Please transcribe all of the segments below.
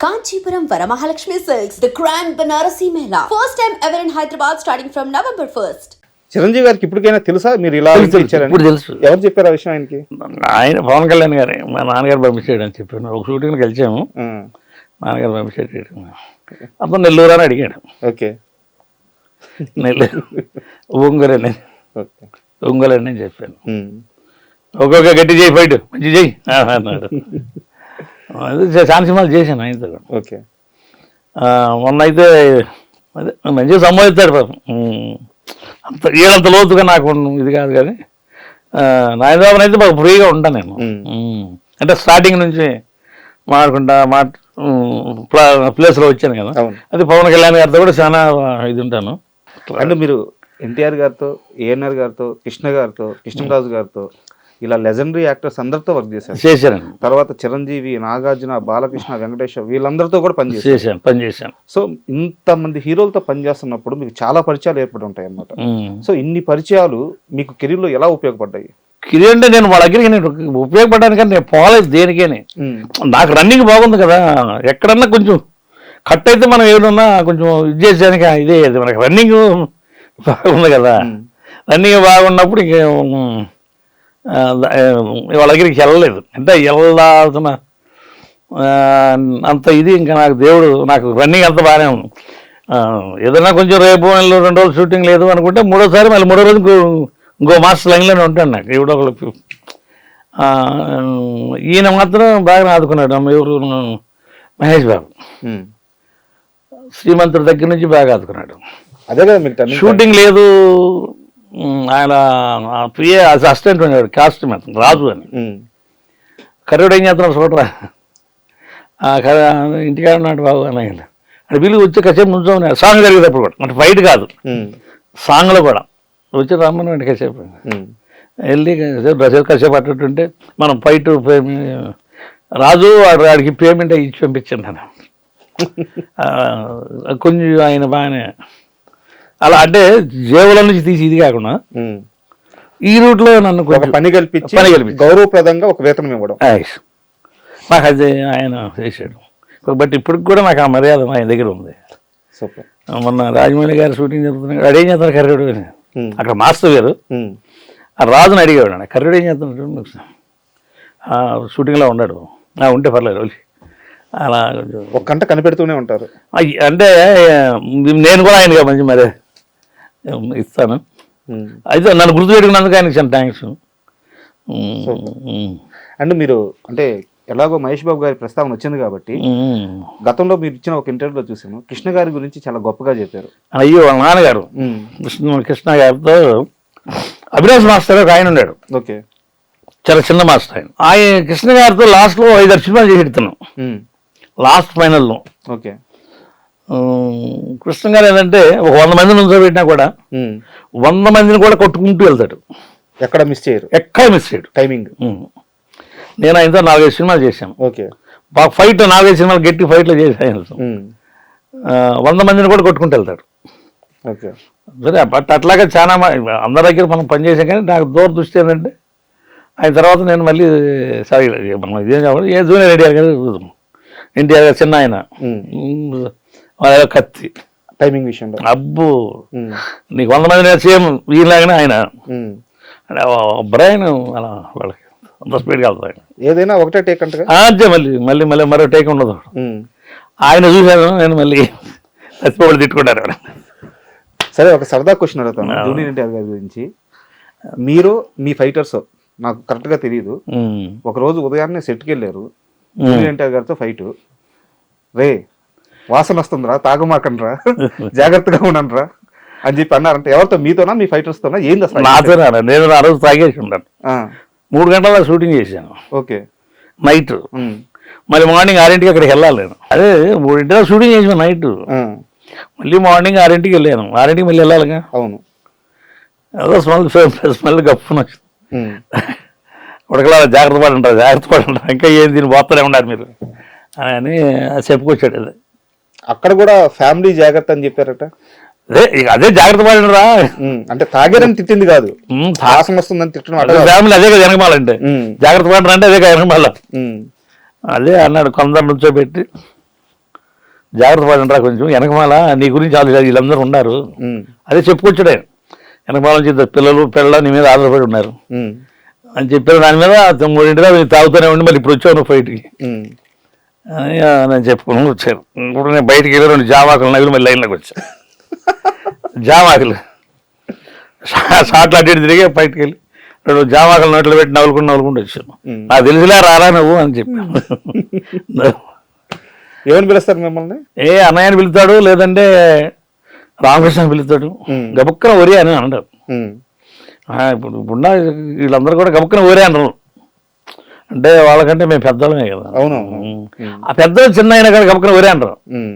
Kanchipuram Varamahalakshmi Silks, the grand Banarasi Mela. First time ever in Hyderabad starting from November 1st. Chiranjeevi గారికి ఇప్పటికైనా తెలుసా? మీరు ఇలా తెలుసు. ఇచ్చారని? ఇప్పుడు తెలుసు. ఎవరు చెప్పారు ఆ విషయం ఆయనకి? ఆయన పవన్ కళ్యాణ్ గారి. మా నాన్నగారు పంపించాడు అని చెప్పాను. ఒక షూటింగ్కి కలిసాము ఉమ్, నాన్నగారు పంపించాడు అప్పుడు నెల్లూరు అని అడిగాడు. ఓకే. నెల్లూరు. ఒంగోలు అని. ఓకే. ఒంగోలు అని నేను చెప్పాను. ఉమ్, ఒక్కొక్క గట్టి చేయి ఫైట్. మంచి చేయి. అన్నాడు. చాలా సినిమాలు చేశాను ఆయనతో కూడా. ఓకే మొన్న అయితే అదే మంచిగా సంబోధిస్తాడు పాపం. అంత ఏడంత లోతుగా నాకు ఇది కాదు కానీ నాయనబాబుని అయితే బాగా ఫ్రీగా ఉంటాను నేను. అంటే స్టార్టింగ్ నుంచి మాట్లాడుకుంటా మాట ప్లేస్లో వచ్చాను కదా అది పవన్ కళ్యాణ్ గారితో కూడా చాలా ఇది ఉంటాను అండ్ మీరు ఎన్టీఆర్ గారితో ఏఎన్ఆర్ గారితో కృష్ణ గారితో కృష్ణరాజు గారితో ఇలా లెజెండరీ యాక్టర్స్ అందరితో వర్క్ చేశారు. చేశాను తర్వాత చిరంజీవి నాగార్జున బాలకృష్ణ వెంకటేశ్వర వీళ్ళందరితో కూడా పనిచేశారు. చేశాను పని చేశాను సో ఇంతమంది హీరోలతో పనిచేస్తున్నప్పుడు మీకు చాలా పరిచయాలు ఏర్పడి ఉంటాయి అన్నమాట. సో ఇన్ని పరిచయాలు మీకు కెరీర్లో ఎలా ఉపయోగపడ్డాయి? ఇది అంటే నేను వాళ్ళ దగ్గరికి నేను ఉపయోగపడడానికని నేను పోలేదు దేనికేని. నాకు రన్నింగ్ బాగుంది కదా. ఎక్కడన్నా కొంచెం కట్ అయితే మనం ఏమన్నా కొంచెం ఇది చేసేదానికి ఇదే. మనకి రన్నింగ్ బాగుంది కదా. రన్నింగ్ బాగున్నప్పుడు ఇంక వాళ్ళ దగ్గరికి వెళ్ళలేదు. అంటే వెళ్ళాల్సిన అంత ఇది ఇంకా నాకు దేవుడు నాకు రన్నింగ్ అంత బాగానే ఉంది. ఏదైనా కొంచెం రేపు రెండు రోజులు షూటింగ్ లేదు అనుకుంటే మూడోసారి మళ్ళీ మూడో రోజు ఇంకో మాస్టర్ లైన్లోనే ఉంటాను నాకు. ఎవడో ఒకళ్ళు ఈయన మాత్రం బాగా ఆదుకున్నాడు. ఎవరు? మహేష్ బాబు. శ్రీమంతుడి దగ్గర నుంచి బాగా ఆదుకున్నాడు. అదే కదా మీకు. షూటింగ్ లేదు. ఆయన పిఏ అసిస్టెంట్ ఉన్నాడు కాస్ట్యూమ్ అతను రాజు అని. కర్రుడు ఏం చేస్తున్నాడు చూడరా? ఇంటికాడ ఉన్నాడు బాబు అని ఆయన. అంటే వీళ్ళు వచ్చి కాసేపు నుంచోమని సాంగ్ జరిగేటప్పుడు కూడా అంటే ఫైట్ కాదు. సాంగ్లో కూడా. వచ్చి రమ్మని వెంట కాసేపు. వెళ్ళి కాసేపు కాసేపు కాసేపు అట్టుంటే మనం ఫైట్ రాజు వాడు వాడికి పేమెంట్ ఇచ్చి పంపించాను నేను కొంచెం ఆయన బాగానే అలా అంటే జేబుల నుంచి తీసి ఇది కాకుండా. ఈ రూట్లో నన్ను ఒక కొంచెం పని కల్పించి పని కల్పించి. గౌరవప్రదంగా ఒక వేతనం ఇవ్వడం. నాకు అది ఆయన చేశాడు. బట్ ఇప్పటికి కూడా నాకు ఆ మర్యాద ఆయన దగ్గర ఉంది. సూపర్. మొన్న రాజమౌళి గారు షూటింగ్ జరుగుతున్నాడు అడేం చేస్తాను కర్రుడు అని. అక్కడ మాస్టర్ గారు ఆ రాజుని అన్న. కర్రుడు ఏం చేస్తున్నాడు ఆ, షూటింగ్లో ఉన్నాడు. ఆ, ఉంటే పర్లేదు అలా కొంచెం ఒక గంట కనిపెడుతూనే ఉంటారు. అంటే నేను కూడా ఆయనగా మంచి మరి ఇస్తాను. అయితే నన్ను గుర్తుపెట్టుకున్నందుకు ఆయనకి చాలా థ్యాంక్స్ అండ్ మీరు అంటే ఎలాగో మహేష్ బాబు గారి ప్రస్తావన వచ్చింది కాబట్టి గతంలో మీరు ఇచ్చిన ఒక ఇంటర్వ్యూలో చూసాను కృష్ణ గారి గురించి చాలా గొప్పగా చెప్పారు. అయ్యో వాళ్ళ నాన్నగారు. కృష్ణ కృష్ణ గారితో అభిలాష్ మాస్టర్ ఒక ఆయన ఉన్నాడు. ఓకే. చాలా చిన్న మాస్టర్ ఆయన. ఆయన కృష్ణ గారితో లాస్ట్లో ఐదారు సినిమాలు చేసి పెడుతున్నాం. లాస్ట్ ఫైనల్లో ఓకే. కృష్ణ గారు ఏంటంటే ఒక వంద మందిని ఉంచబెట్టినా కూడా వంద మందిని కూడా కొట్టుకుంటూ వెళ్తాడు. ఎక్కడ మిస్ చేయరు. ఎక్కడ మిస్ చేయడు. టైమింగ్. నేను ఆయనతో నాలుగైదు సినిమాలు చేశాను. ఓకే. బాగా ఫైట్ నాలుగైదు సినిమాలు గట్టి ఫైట్లో చేశాను వంద మందిని కూడా కొట్టుకుంటూ వెళ్తాడు. ఓకే. సరే బట్ అట్లాగే చాలా అందరి దగ్గర మనం పనిచేసాం కానీ నాకు దూర దృష్టి ఏంటంటే ఆయన తర్వాత నేను మళ్ళీ సారీ మనం ఇదేం చెప్పాలి? ఏ జూనియర్ ఎన్టీఆర్ గారు? ఎన్టీఆర్ గారు చిన్న ఆయన. కత్తి. టైమింగ్ విషయంలో. అబ్బు. నీకు వంద మంది సేమ్ ఈయనలాగానే ఆయన. అంటే బ్రెయిన్ అలా వాళ్ళకి అంత స్పీడ్గా వెళ్తారు ఆయన. ఏదైనా ఒకటే టేక్ అంటగా ఆ, అంతే మళ్ళీ మళ్ళీ మళ్ళీ మరో టేక్ ఉండదు. ఆయన చూశాను నేను మళ్ళీ చచ్చిపోబడి తిట్టుకుంటారు. సరే ఒక సరదా క్వశ్చన్ అడుగుతాను. జూనియర్ ఎన్టీఆర్ గారి గురించి. మీరు మీ ఫైటర్స్ నాకు కరెక్ట్గా తెలియదు. ఒక రోజు ఉదయాన్నే సెట్కి వెళ్ళారు. జూనియర్ ఎన్టీఆర్ గారితో ఫైట్. రే వాసన వస్తుందిరా తాగమాకండ్రా జాగ్రత్తగా ఉండండిరా అని చెప్పి అన్నారంటే ఎవరితో? మీతోనా? మీ ఫైటర్స్ తోనా ఏంది అసలు నాతో రాను. నేను ఆ రోజు తాగేసి ఉంటాను మూడు గంటల షూటింగ్ చేశాను. ఓకే. నైట్. మళ్ళీ మార్నింగ్ ఆరింటికి అక్కడికి వెళ్ళాలి నేను. అదే మూడింటిలో షూటింగ్ చేసాను నైట్. మళ్ళీ మార్నింగ్ ఆరింటికి వెళ్ళాను. ఆరింటికి మళ్ళీ వెళ్ళాలిగా. అవును. ఏదో స్మెల్ స్మెల్ గప్పున ఉడకలా జాగ్రత్త పడి ఉంటారు జాగ్రత్త పడి ఉంటారు. ఇంకా ఏం దీన్ని పోతూనే ఉన్నారు మీరు? అని చెప్పుకొచ్చాడు అది. అక్కడ కూడా ఫ్యామిలీ జాగ్రత్త అని చెప్పారట. అదే ఇక అదే జాగ్రత్త పడినరా ఉమ్, అంటే తాగారని తిట్టింది కాదు. వాసన వస్తుందని తిట్టడం. ఫ్యామిలీ అదే కదా వెనకమాలంటే ఉమ్, జాగ్రత్త పడరా అంటే అదే కదా వెనకమాల. ఉమ్, అదే అన్నాడు కొందరు నుంచోబెట్టి. జాగ్రత్త పడండిరా కొంచెం వెనకమాల నీ గురించి వాళ్ళు వీళ్ళందరూ ఉన్నారు. ఉమ్, అదే చెప్పుకొచ్చాడు. ఆయన వెనకమాల నుంచి ఇద్దరు పిల్లలు పిల్లలు నీ మీద ఆధారపడి ఉన్నారు. ఉమ్, అని చెప్పారు దాని మీద మూడింటిగా తాగుతూనే ఉండి మళ్ళీ ఇప్పుడు వచ్చావు నువ్వు ఫైట్కి ఉమ్. అని చెప్పుకుని వచ్చారు ఇప్పుడు నేను బయటికి వెళ్ళి రెండు జామాకులు నవ్వులు మళ్ళీ లైన్లోకి వచ్చా. జామాకులు షా- షాట్లు అడ్డు తిరిగి బయటికి వెళ్ళి రెండు జామాకులు నోట్లో పెట్టి నవ్వులుకుంటూ నవ్వులుకుంటూ వచ్చాను. నాకు తెలిసిలే రారా నువ్వు అని చెప్పాను. ఏమని పిలుస్తారు మిమ్మల్ని? ఏ అన్నయ్యని పిలుతాడు లేదంటే రామకృష్ణ పిలుతాడు. గబుక్కన ఒరే అని అంటారు. ఇప్పుడు ఇప్పుడున్న వీళ్ళందరూ కూడా గబుక్కన ఒరే అంటారు అంటే వాళ్ళకంటే మేము పెద్దలమే కదా. ఉమ్. ఆ పెద్ద చిన్న అయినా కానీ గబుక్కన ఒరే అంటారు. ఉమ్,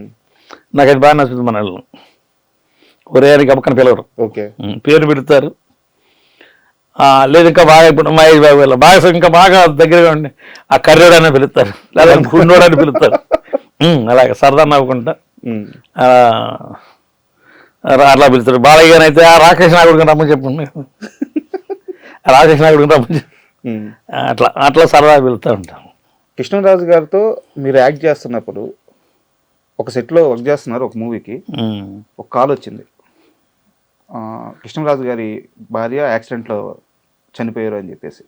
నాకు అది బాగా నచ్చుతుంది మన వాళ్ళు. ఒరే అని గబుక్కన పిలవరు. ఓకే. పేరు పెడతారు. లేదు ఇంకా బాగా ఇప్పుడు మహేష్ బాబు వీళ్ళ బాగా ఇంకా బాగా దగ్గరగా ఉండి ఆ కర్రోడు అని పిలుస్తారు. లేదా గుండోడు అని పిలుస్తారు. అలాగే సరదా నవ్వుకుంటా. అట్లా పిలుస్తారు. బాలయ్య అయితే ఆ రాకేష్ నాయుడు రమ్మని చెప్పండి రాకేష్ నాయుడు రమ్మని అట్లా అట్లా సరదా పిలుస్తూ ఉంటాం. కృష్ణరాజు గారితో మీరు యాక్ట్ చేస్తున్నప్పుడు ఒక సెట్లో వర్క్ చేస్తున్నారు ఒక మూవీకి. ఒక కాల్ వచ్చింది. కృష్ణరాజు గారి భార్య యాక్సిడెంట్లో చనిపోయారు అని చెప్పేసి.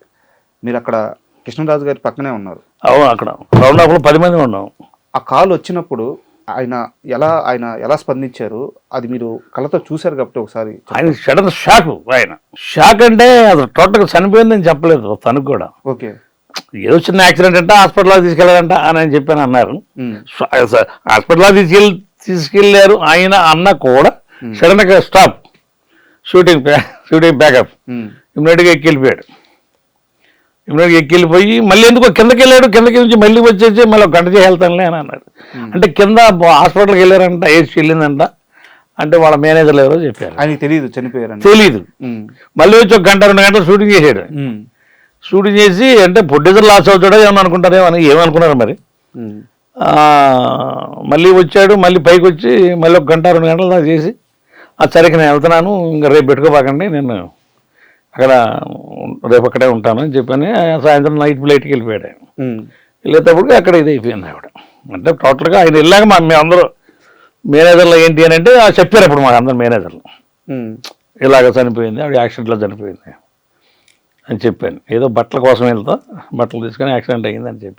మీరు అక్కడ కృష్ణరాజు గారి పక్కనే ఉన్నారు. అవును అక్కడ. రౌండ్ అప్లో పది మంది ఉన్నాం. ఆ కాల్ వచ్చినప్పుడు ఆయన ఎలా ఆయన ఎలా స్పందించారు అది మీరు కళ్ళతో చూశారు కాబట్టి ఒకసారి. ఆయన సడన్ షాక్ ఆయన. షాక్ అంటే అది టోటల్గా చనిపోయిందని చెప్పలేదు తనకు కూడా. ఓకే. ఏదో చిన్న యాక్సిడెంట్ అంటే హాస్పిటల్కి తీసుకెళ్ళారంట అని అని చెప్పాను అన్నారు. ఉమ్, హాస్పిటల్కి తీసుకెళ్ళి తీసుకెళ్ళారు ఆయన అన్న కూడా సడన్గా స్టాప్. Shooting shooting backup. ఇమ్మీడియట్గా ఎక్కి వెళ్ళిపోయాడు ఇమ్మీడియట్గా ఎక్కి వెళ్ళిపోయి మళ్ళీ ఎందుకో కిందకి వెళ్ళాడు కిందకి నుంచి మళ్ళీ వచ్చేసి మళ్ళీ ఒక గంట చేసి వెళ్తానులే అని అన్నాడు. అంటే కింద హాస్పిటల్కి వెళ్ళారంట ఏసీ వెళ్ళిందంట. అంటే వాళ్ళ మేనేజర్లు ఎవరో చెప్పారు. ఆయనకి తెలియదు చనిపోయారని. తెలీదు. ఉమ్, మళ్ళీ వచ్చి ఒక గంట రెండు గంటలు షూటింగ్ ఉమ్, షూటింగ్ చేసి అంటే ప్రొడ్యూసర్ లాస్ అవుతాడో ఏమని అనుకుంటారేమో అని ఏమనుకున్నారు మరి? మళ్ళీ వచ్చాడు మళ్ళీ పైకి వచ్చి మళ్ళీ ఒక గంట రెండు గంటలు దాకా చేసి ఆ సరికి నేను వెళ్తున్నాను ఇంకా రేపు పెట్టుకోబాకండి నేను అక్కడ రేపు అక్కడే ఉంటాను అని చెప్పని సాయంత్రం నైట్ ఫ్లైట్కి వెళ్ళిపోయాడు వెళ్ళేటప్పటికి అక్కడ ఇది అయిపోయింది ఆవిడ. అంటే టోటల్గా ఆయన వెళ్ళాక మా మేము అందరూ మేనేజర్లు ఏంటి అని అంటే ఆ చెప్పారు అప్పుడు మాకు అందరు మేనేజర్లు. ఇలాగ చనిపోయింది ఆవిడ యాక్సిడెంట్లో చనిపోయింది అని చెప్పాను. ఏదో బట్టల కోసం వెళ్తా బట్టలు తీసుకొని యాక్సిడెంట్ అయ్యింది అని చెప్పి.